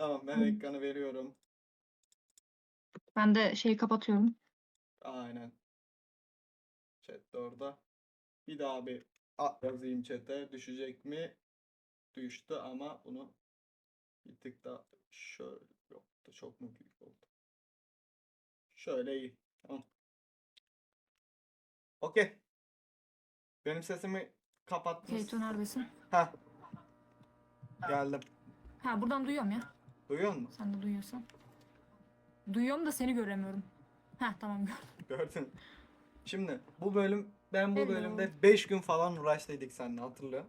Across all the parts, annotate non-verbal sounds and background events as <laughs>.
Tamam ben ekranı veriyorum. Ben de şeyi kapatıyorum. Aynen. Chat de orada. Bir daha bir yazayım chat'e. Düşecek mi? Düştü ama bunu bir tık da şöyle yoktu. Çok mu büyük oldu? Şöyle iyi. Tamam. Okey. Benim sesimi kapattınız. Keyto neredesin? Heh. Geldim. Ha buradan duyuyorum ya. Duyuyor musun? Sen de duyuyorsan. Duyuyorum da seni göremiyorum. Ha tamam gördüm. <laughs> Gördün. Şimdi bu bölüm ben bu Hello. bölümde 5 gün falan uğraştıydık seninle hatırlıyor.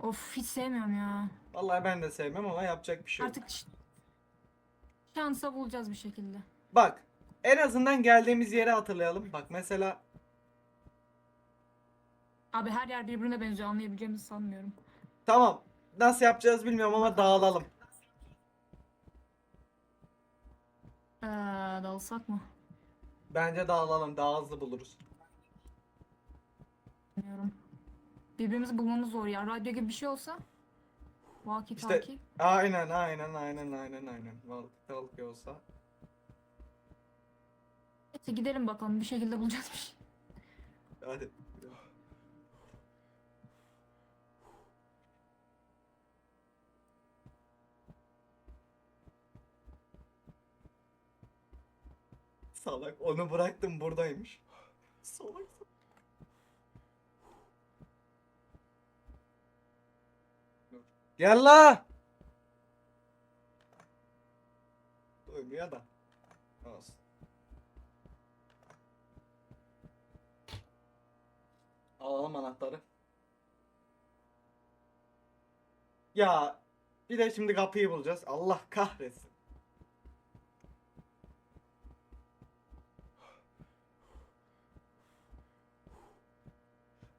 Of hiç sevmiyorum ya. Vallahi ben de sevmem ama yapacak bir şey yok. Artık ş- şansa bulacağız bir şekilde. Bak en azından geldiğimiz yeri hatırlayalım. Bak mesela Abi her yer birbirine benziyor anlayabileceğimizi sanmıyorum. tamam nasıl yapacağız bilmiyorum ama dağılalım. Ee, dalsak mı? Bence dağılalım daha hızlı buluruz. Bilmiyorum. Birbirimizi bulmamız zor ya. Radyo gibi bir şey olsa. Walkie İşte- talkie. Aynen aynen aynen aynen aynen. Balık olsa. Neyse gidelim bakalım bir şekilde bulacağız bir şey. Hadi. Salak onu bıraktım buradaymış. Salak. Gel la. Duymuyor da. Olsun. Alalım anahtarı. Ya bir de şimdi kapıyı bulacağız. Allah kahretsin.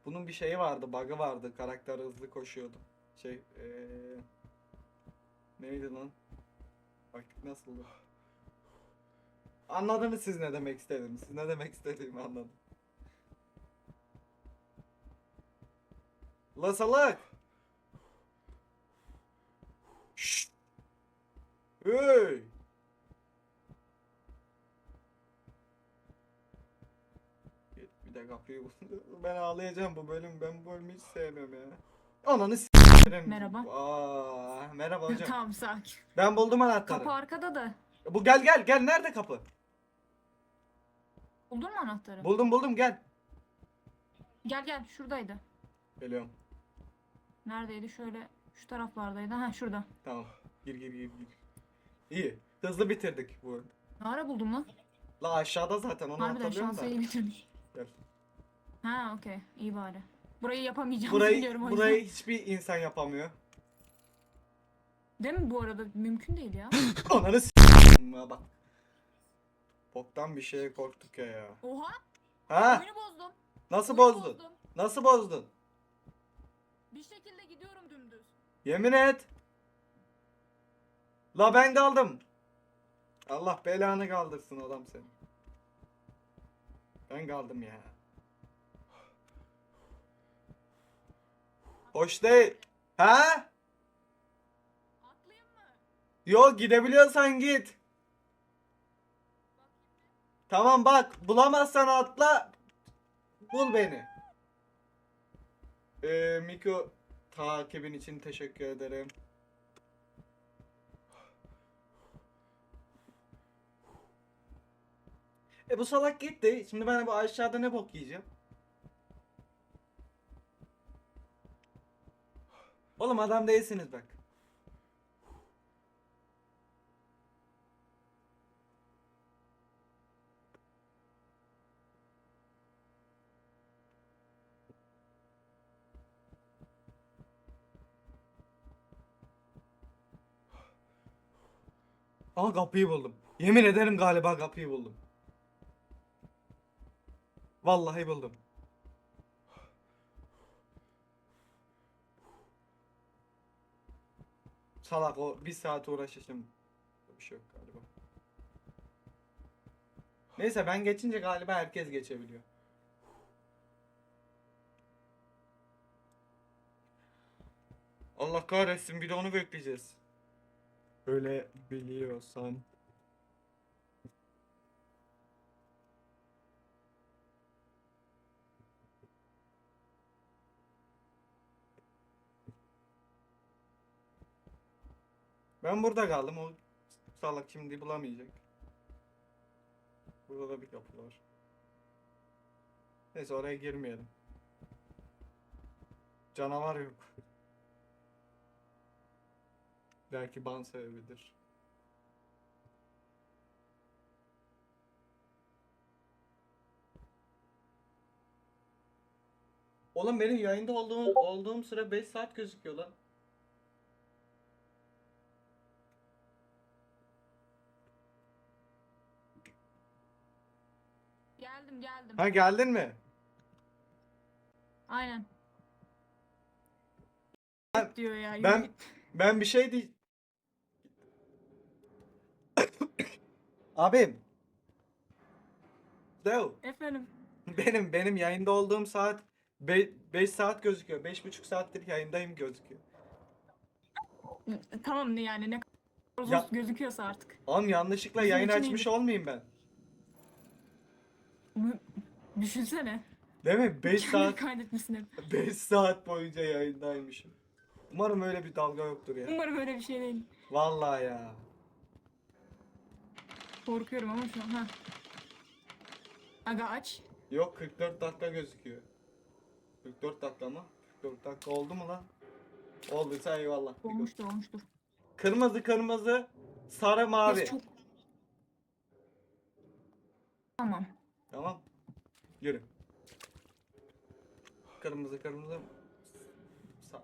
Bunun bir şeyi vardı, bug'ı vardı. Karakter hızlı koşuyordu. Şey, eee neydi lan? Bak nasıldı? Anladınız siz ne demek istedim. Siz ne demek istediğimi anladın. La salak. Şşt. Hey. Bir- Bir de kapıyı bul. Ben ağlayacağım bu bölüm. Ben bu bölümü hiç sevmiyorum ya. Ananı s**erim. Merhaba. Aa, merhaba hocam. <laughs> tamam sakin. Ben buldum anahtarı. Kapı arkada da. Bu gel gel gel nerede kapı? Buldun mu anahtarı? Buldum buldum gel. Gel gel şuradaydı. Geliyorum. Neredeydi? Şöyle şu taraflardaydı. Ha şurada. Tamam. Gir gir gir gir. İyi. Hızlı bitirdik bu. Ne ara buldum lan? La aşağıda zaten onu Harbiden hatırlıyorum da. şansı iyi bitirmiş. Gel. Ha okey. iyi bari. Burayı yapamayacağım Burayı, biliyorum o yüzden. burayı hiçbir insan yapamıyor. Değil mi bu arada? Mümkün değil ya. <laughs> Ananı s*** bak. Boktan bir şeye korktuk ya ya. Oha! Ha? Oyunu bozdum. Nasıl Oyunu bozdun? bozdum. Nasıl bozdun? Bir şekilde gidiyorum dümdüz. Yemin et. La ben kaldım. Allah belanı kaldırsın adam seni. Ben kaldım ya. Hoş değil. Ha? Yok gidebiliyorsan git. Tamam bak bulamazsan atla. Bul beni. Ee, Miko takibin için teşekkür ederim. E bu salak gitti. Şimdi ben bu aşağıda ne bok yiyeceğim? Oğlum adam değilsiniz bak. Aa kapıyı buldum. Yemin ederim galiba kapıyı buldum. Vallahi buldum. Salak o bir saat uğraşacağım. Bir şey yok galiba. Neyse ben geçince galiba herkes geçebiliyor. Allah kahretsin bir de onu bekleyeceğiz. Öyle biliyorsan. Ben burada kaldım. O salak şimdi bulamayacak. Burada da bir kapı var. Neyse oraya girmeyelim. Canavar yok. Belki ban sebebidir. Oğlum benim yayında olduğum olduğum süre 5 saat gözüküyor lan. Geldim geldim. Ha geldin mi? Aynen. diyor ya. ben-. <laughs> Ben bir şey değil. <coughs> Abim. Dev. Efendim. Benim benim yayında olduğum saat 5 saat gözüküyor. 5,5 saattir yayındayım gözüküyor. Tamam ne yani ne kadar Ya- gözüküyorsa artık. Oğlum yanlışlıkla Bizim yayın açmış iyidir. olmayayım ben. Bu- Düşünsene. Değil mi? 5 Kendini saat kaydetmişsin hep. <laughs> 5 saat boyunca yayındaymışım. Umarım öyle bir dalga yoktur ya. Umarım öyle bir şey değil. Vallahi ya. Korkuyorum ama şu an. Ha. Aga aç. Yok 44 dakika gözüküyor. 44 dakika mı? 44 dakika oldu mu lan? Olduysa eyvallah. Olmuştur olmuştur. Kırmızı kırmızı, sarı mavi. Biz çok... Tamam. Tamam. Yürü. Kırmızı kırmızı. Sa-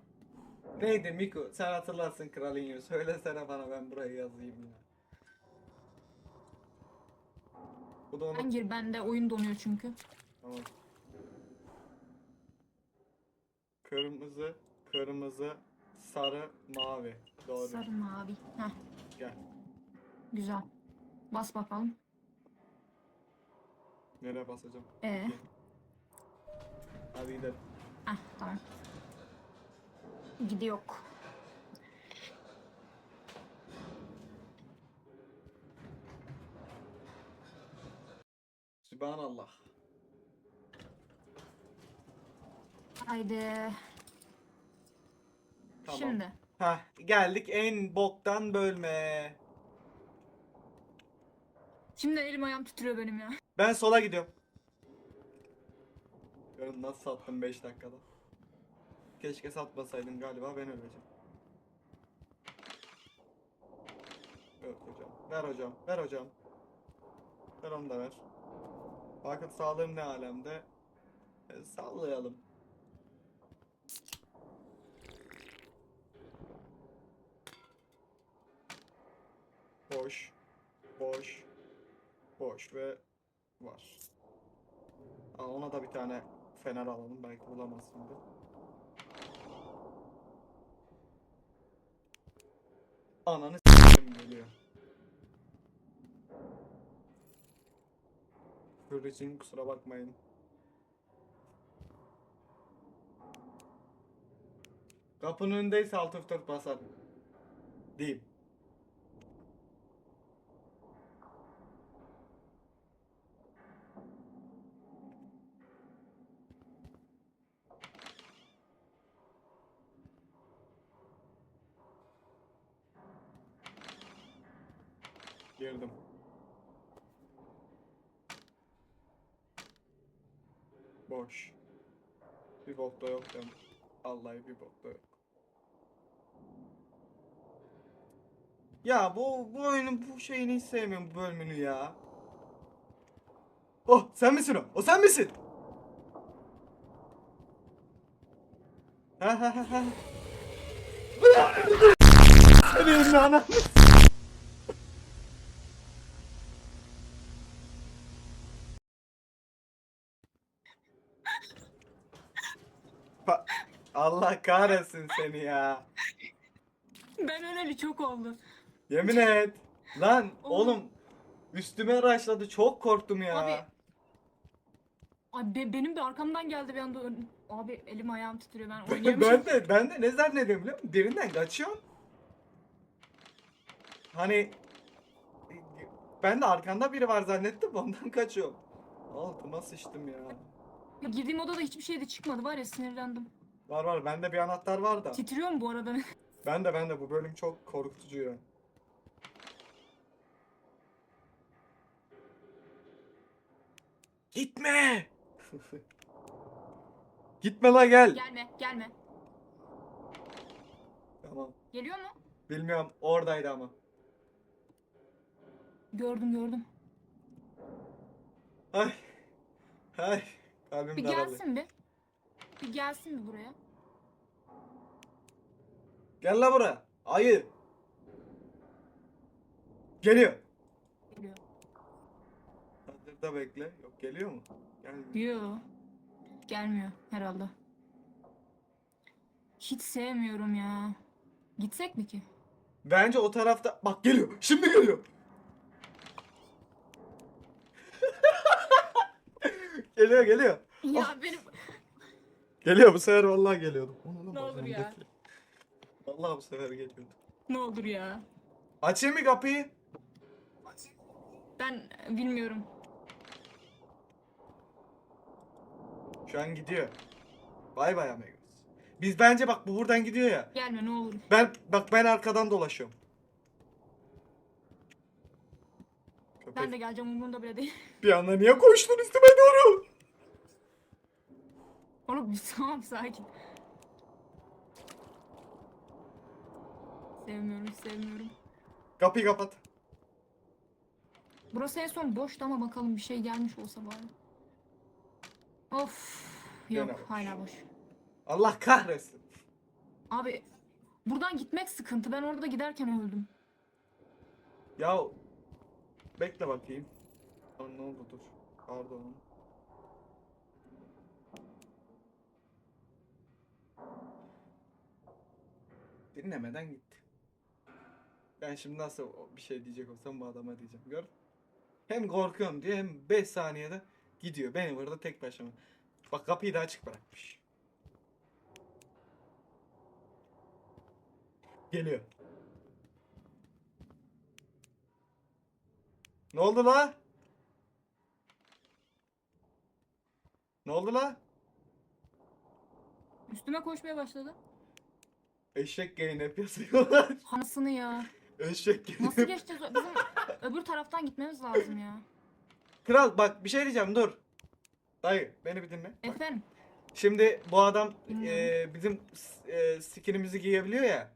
Neydi Miko? Sen hatırlarsın Kralinho. Söylesene bana ben buraya yazayım ya. Bu da Ben onu. gir bende oyun donuyor çünkü. Tamam. Kırmızı, kırmızı, sarı, mavi. Doğru. Sarı mavi. Heh. Gel. Güzel. Bas bakalım. Nereye basacağım? Ee. Hadi gidelim. Heh tamam. Gidiyor. Sübhanallah. Haydi. Tamam. Şimdi. Heh, geldik en boktan bölme. Şimdi elim ayağım titriyor benim ya. Ben sola gidiyorum. Görün nasıl sattım 5 dakikada. Keşke satmasaydım galiba ben öleceğim. Evet hocam. Ver hocam. Ver hocam. Ver onu da ver. Bakın sağlığım ne alemde. E, sallayalım. Boş. Boş. Boş ve var. Aa, ona da bir tane fener alalım. Belki bulamaz şimdi. Ananı s**tim geliyor. İçin kusura bakmayın. Kapının önündeyse alt F4 basar. Değil. Girdim. Boş. Bir bok da yok dem. Vallahi bir bok da yok. Ya bu bu oyunun bu şeyini hiç sevmiyorum bu bölümünü ya. Oh sen misin o? O sen misin? Ha ha ha ha. Senin ananı. Pa- Allah kahretsin seni ya. Ben öleli çok oldu. Yemin et. Lan Oğlum. oğlum üstüme raşladı çok korktum ya. Abi. Ay be- benim de arkamdan geldi bir anda. ön- Abi elim ayağım titriyor ben Ben, oynayamıyorum. ben de ben de ne zannediyorum biliyor musun? Birinden kaçıyorum. Hani ben de arkanda biri var zannettim ondan kaçıyorum. Altıma sıçtım ya. Ya Girdiğim odada hiçbir şey de çıkmadı var ya sinirlendim. Var var bende bir anahtar var da. Titriyorum bu arada. <laughs> Ben de ben de bu bölüm çok korkutucu ya. Gitme. <laughs> Gitme la gel. gelme gelme. Tamam. Geliyor mu? Bilmiyorum oradaydı ama. Gördüm gördüm. Ay. Ay. Kalbim Bir daralıyor. gelsin bir. Bir gelsin bir buraya. Gel la buraya. Ayı. Geliyor. Geliyor. Hazırda bekle. Yok geliyor mu? Gelmiyor. Yo. Gelmiyor herhalde. Hiç sevmiyorum ya. Gitsek mi ki? Bence o tarafta... Bak geliyor. Şimdi geliyor. Geliyor geliyor. Ya benim Geliyor bu sefer vallahi geliyordu. Onu Ne olur ya. Vallahi bu sefer geliyordu. ne olur ya. Açayım mı kapıyı? Ben e, bilmiyorum. Şu an gidiyor. Bay bay amigos. Biz bence bak bu buradan gidiyor ya. Gelme ne olur. Ben bak ben arkadan dolaşıyorum. Köpek Ben de geleceğim umurumda bile değil. bir anda niye koştun üstüme doğru? Oğlum <laughs> tamam sakin. Sevmiyorum sevmiyorum. Kapıyı kapat. Burası en son boştu ama bakalım bir şey gelmiş olsa bari. Of. Yok Gene boş. hala boş. Allah kahretsin. Abi buradan gitmek sıkıntı. Ben orada giderken öldüm. Ya bekle bakayım. Ne oldu dur. Pardon. Dinlemeden gitti. Ben şimdi nasıl bir şey diyecek olsam bu adama diyeceğim. Gör. Hem korkuyorum diyor hem 5 saniyede gidiyor. Beni burada tek başıma. Bak kapıyı da açık bırakmış. Geliyor. Ne oldu la? Ne oldu la? Üstüme koşmaya başladı. Eşek gaynep yazıyorlar. <laughs> Anasını ya. Eşek Nasıl gaynep. geçeceğiz? o- Bizim öbür taraftan gitmemiz lazım ya. Kral bak bir şey diyeceğim dur. Dayı beni bir dinle. Bak, Efendim. Şimdi bu adam e, bizim s- e, skinimizi giyebiliyor ya.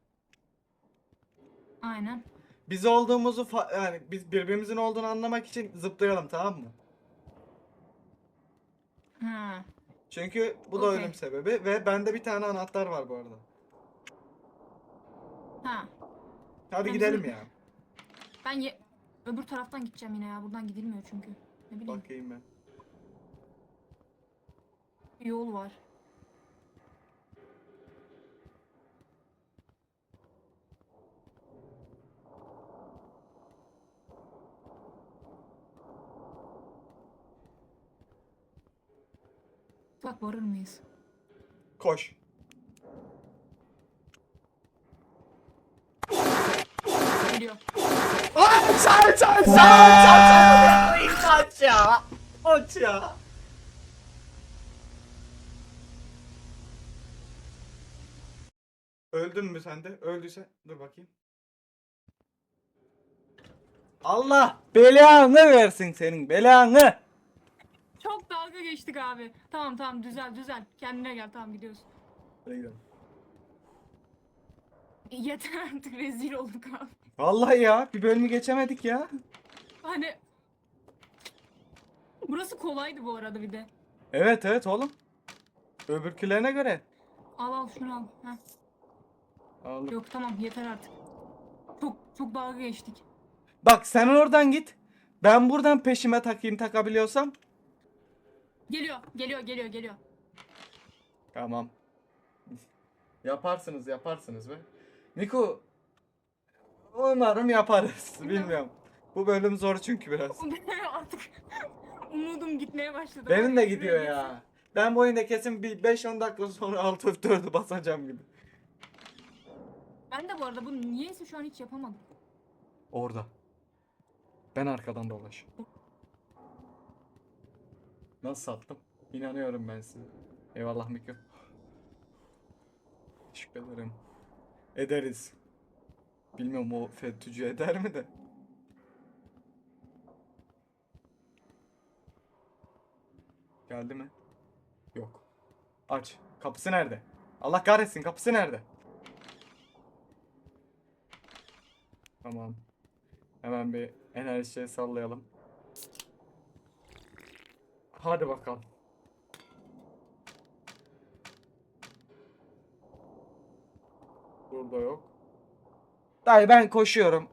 Aynen. Biz olduğumuzu fa- yani biz birbirimizin olduğunu anlamak için zıplayalım tamam mı? Ha. Çünkü bu da Okey. ölüm sebebi ve bende bir tane anahtar var bu arada. Ha. Hadi Ya gidelim ya. Ben ye- öbür taraftan gideceğim yine ya. Buradan gidilmiyor çünkü. Ne bileyim. Bakayım ben. Bir yol var. Bak varır mıyız? Koş. Geliyor. Aç ya. Öldün mü sen de? Öldüyse dur bakayım. Allah belanı versin senin belanı. Çok dalga geçtik abi. Tamam tamam düzel düzel. Kendine gel tamam gidiyoruz. Hadi gidelim. Yeter artık rezil olduk abi. Vallahi ya bir bölümü geçemedik ya. Hani Burası kolaydı bu arada bir de. Evet evet oğlum. Öbürkülerine göre. Al al şunu al. Heh. Aldım. Yok tamam yeter artık. Çok çok dalga geçtik. Bak sen oradan git. Ben buradan peşime takayım takabiliyorsam. Geliyor geliyor geliyor geliyor. Tamam. Yaparsınız yaparsınız be. Niko umarım yaparız. Bilmiyorum. Bu bölüm zor çünkü biraz. <laughs> artık umudum gitmeye başladı. Benim de gidiyor ya. Ben bu oyunda kesin bir 5-10 dakika sonra alt F4'ü basacağım gibi. Ben de bu arada bunu niyeyse şu an hiç yapamadım. Orada. Ben arkadan dolaşıyorum. Nasıl sattım? İnanıyorum ben size. Eyvallah Mikro. Teşekkür ederim. Ederiz. Bilmiyorum o FETÖ'cü eder mi de. Geldi mi? Yok. Aç. Kapısı nerede? Allah kahretsin kapısı nerede? Tamam. Hemen bir enerji sallayalım. Hadi bakalım. Burada yok. Dayı ben koşuyorum.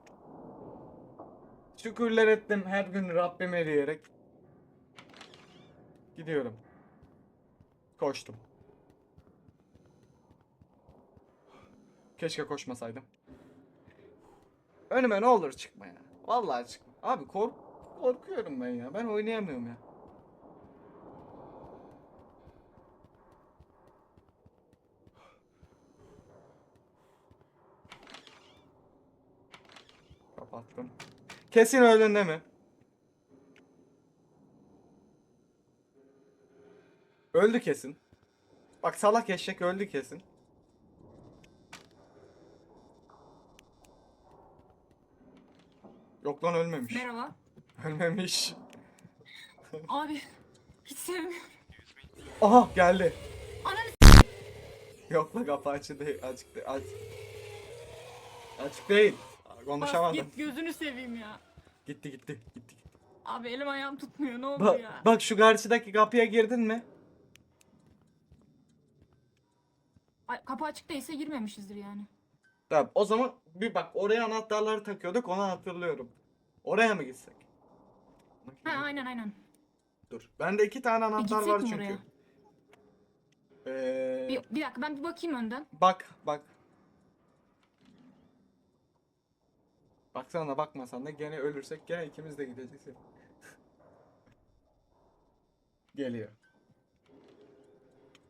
Şükürler ettim her gün Rabbime diyerek. Gidiyorum. Koştum. Keşke koşmasaydım. Önüme ne olur çıkma ya. Vallahi çıkma. Abi kork korkuyorum ben ya. Ben oynayamıyorum ya. Kapattım. Kesin önünde mi? Öldü kesin. Bak salak eşek öldü kesin. Yok lan ölmemiş. Merhaba. <laughs> Ölmemiş. Abi hiç sevmiyorum. Aha geldi. Ananı Yok lan kapı açık değil. Açık değil. Aç. Açık değil. Bas Konuşamadım. git gözünü seveyim ya. Gitti gitti. Gitti. gitti. Abi elim ayağım tutmuyor ne oldu Bak, ya? bak şu karşıdaki kapıya girdin mi? Ay, kapı açık değilse girmemişizdir yani. Tamam o zaman bir bak oraya anahtarları takıyorduk onu hatırlıyorum. Oraya mı gitsek? Ha aynen aynen. Dur. Bende iki tane anahtar gitsek var mi çünkü. Ee, Bir, bir dakika ben bir bakayım önden. Bak bak. Baksana bakmasan da gene ölürsek gene ikimiz de gideceğiz. Geliyor.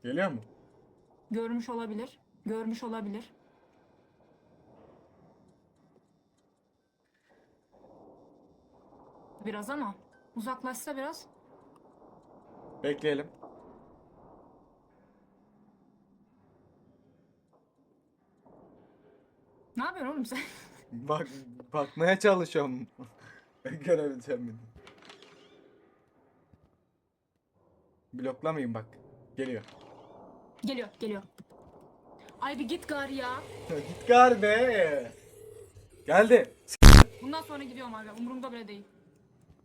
Geliyor mu? Görmüş olabilir. Görmüş olabilir. Biraz ama uzaklaşsa biraz. Bekleyelim. Ne yapıyorsun oğlum sen? Bak bakmaya çalışıyorum. <laughs> Görebileceğim mi? Bloklamayayım bak. Geliyor. geliyor, geliyor. Ay bir git gari ya. Git gari be. Geldi. Bundan sonra gidiyorum abi. Umurumda bile değil.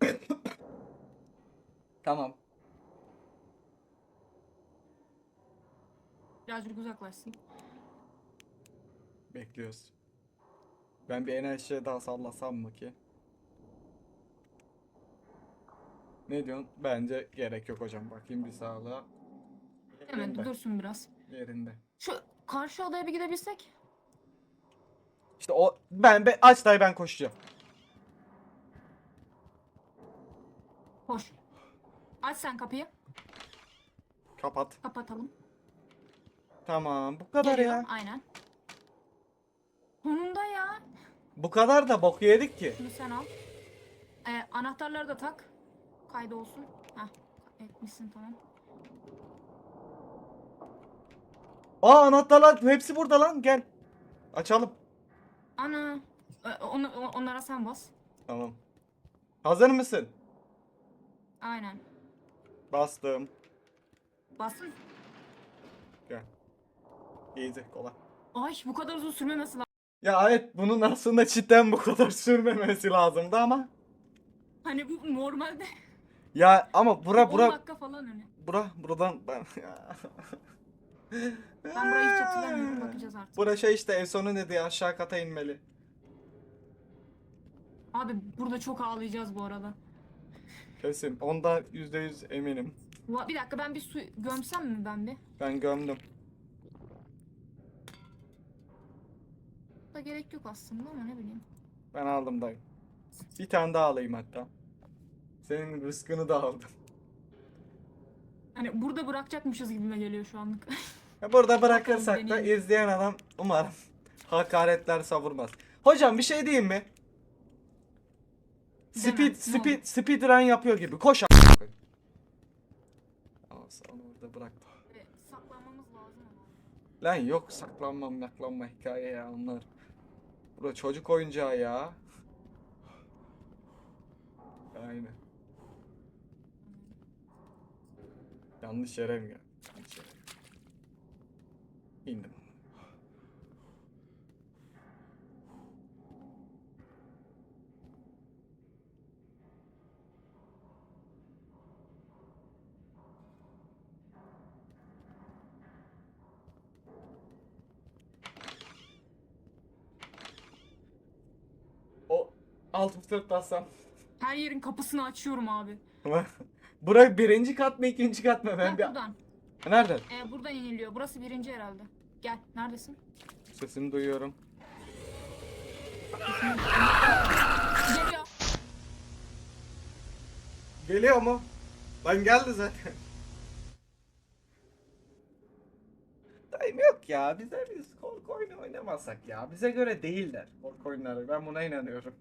<coughs> Tamam. Birazcık uzaklaşsın. Bekliyoruz. Ben bir enerji daha sallasam mı ki? Ne diyorsun? Bence gerek yok hocam. Bakayım bir sağlığa. Hemen Yerinde. dursun biraz. Yerinde. Şu karşı odaya bir gidebilsek. İşte o ben be aç dayı ben koşacağım. Hoş. Aç sen kapıyı. Kapat. Kapatalım. Tamam. Bu kadar Geliyor. ya. Aynen. Bu kadar da boku yedik ki. Bunu sen al. Ee, anahtarları da tak. Kaydı olsun. Heh. Etmişsin tamam. Aa anahtarlar hepsi burada lan. Gel. Açalım. Ana. Ee, onu, o- onlara sen bas. Tamam. Hazır mısın? Aynen. Bastım. Basın. Gel. Easy kolay. Ay bu kadar uzun sürmemesi lazım. Ya evet bunun aslında cidden bu kadar sürmemesi lazımdı ama. Hani bu normalde Ya ama bura 10 bura dakika falan hani. bura buradan ben <laughs> Ben burayı hiç hatırlamıyorum bakacağız artık. Bura şey işte ev sonu ne diye aşağı kata inmeli. Abi burada çok ağlayacağız bu arada. Kesin. Onda yüzde yüz eminim. Va- Bir dakika ben bir su gömsem mi ben bir? Ben gömdüm. Da gerek yok aslında ama ne bileyim. Ben aldım dayı. Bir tane daha alayım hatta. Senin rızkını da aldım. Hani burada bırakacakmışız gibime geliyor şu anlık. <laughs> Ya Burada bırakırsak da izleyen adam umarım <laughs> hakaretler savurmaz. Hocam bir şey diyeyim mi? Deme, Speed speed speed run yapıyor gibi. Koş a- onu orada bırak. Ve saklanmamız lazım ama. Lan yok saklanmam maklanma hikaye ya onlar. Bura çocuk oyuncağı ya. Aynen. Yanlış yere mi geldim? Yanlış yere. İndim. O alt F4 bassam. Her yerin kapısını açıyorum abi. Bura birinci kat mı ikinci kat mı? Ben Bak bir... buradan. Nereden? Ee, buradan iniliyor. Burası birinci herhalde. Gel. Neredesin? Sesini duyuyorum. Geliyor. Geliyor mu? Lan geldi zaten. Dayım yok ya. Bize biz korku oyunu oynamasak ya. Bize göre değiller korku oyunları. Ben buna inanıyorum.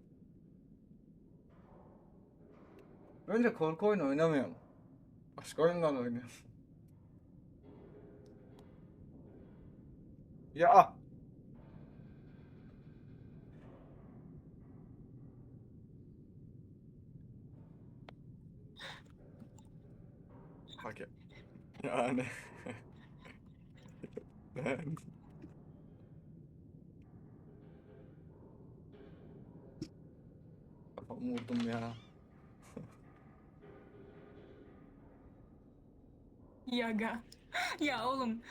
Önce korku oyunu oynamıyorum. Başka oyundan oynuyorum. <laughs> Ya. Hak. Yani. <laughs> ben... Kafamı vurdum ya. Yaga. Ya oğlum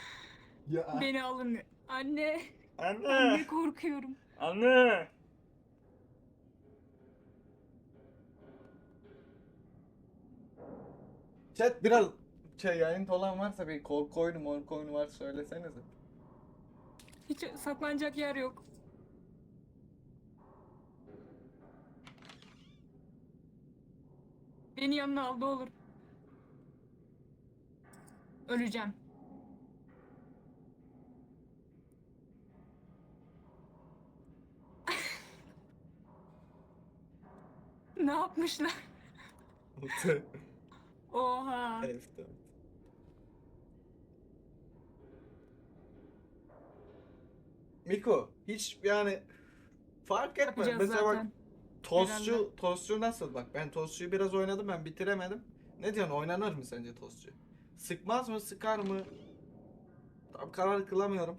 Ya. beni alın. Anne. Anne. Anne korkuyorum. Anne. Chat biraz şey yayın olan varsa bir korku oyunu morku oyunu varsa söylesenize. Hiç saklanacak yer yok. Beni yanına al ne olur. Öleceğim. ne yapmışlar? Oha. F4. Miko hiç yani fark etmez. Yapacağız Mesela bak zaten. tostçu, herhalde. tostçu nasıl bak ben tostçuyu biraz oynadım ben bitiremedim. Ne diyorsun oynanır mı sence tostçu? Sıkmaz mı sıkar mı? Tam karar kılamıyorum.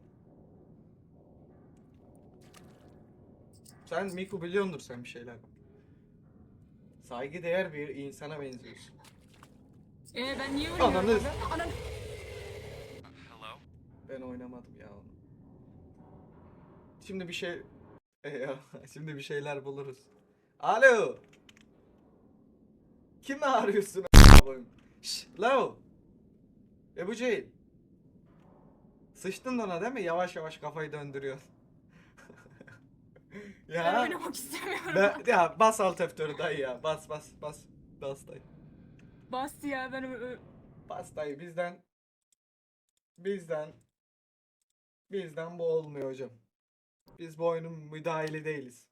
Sen Miku biliyordur sen bir şeyler. Saygıdeğer bir insana benziyorsun. Ee ben niye Ananı- oynuyorum? abi? Ananı... Ben oynamadım ya onu. Şimdi bir şey E ya, <laughs> şimdi bir şeyler buluruz. Alo. Kimi arıyorsun a**ayım? Şş, lao. Ebu Cehil. Sıçtın ona değil mi? Yavaş yavaş kafayı döndürüyor. <laughs> Ben ya. oynamak istemiyorum. Ben, ya bas alt F4'ü dayı ya. Bas bas bas. Bas dayı. Bastı ya ben ö- ö- Bas dayı bizden. Bizden. Bizden bu olmuyor hocam. Biz bu oyunun müdahili değiliz.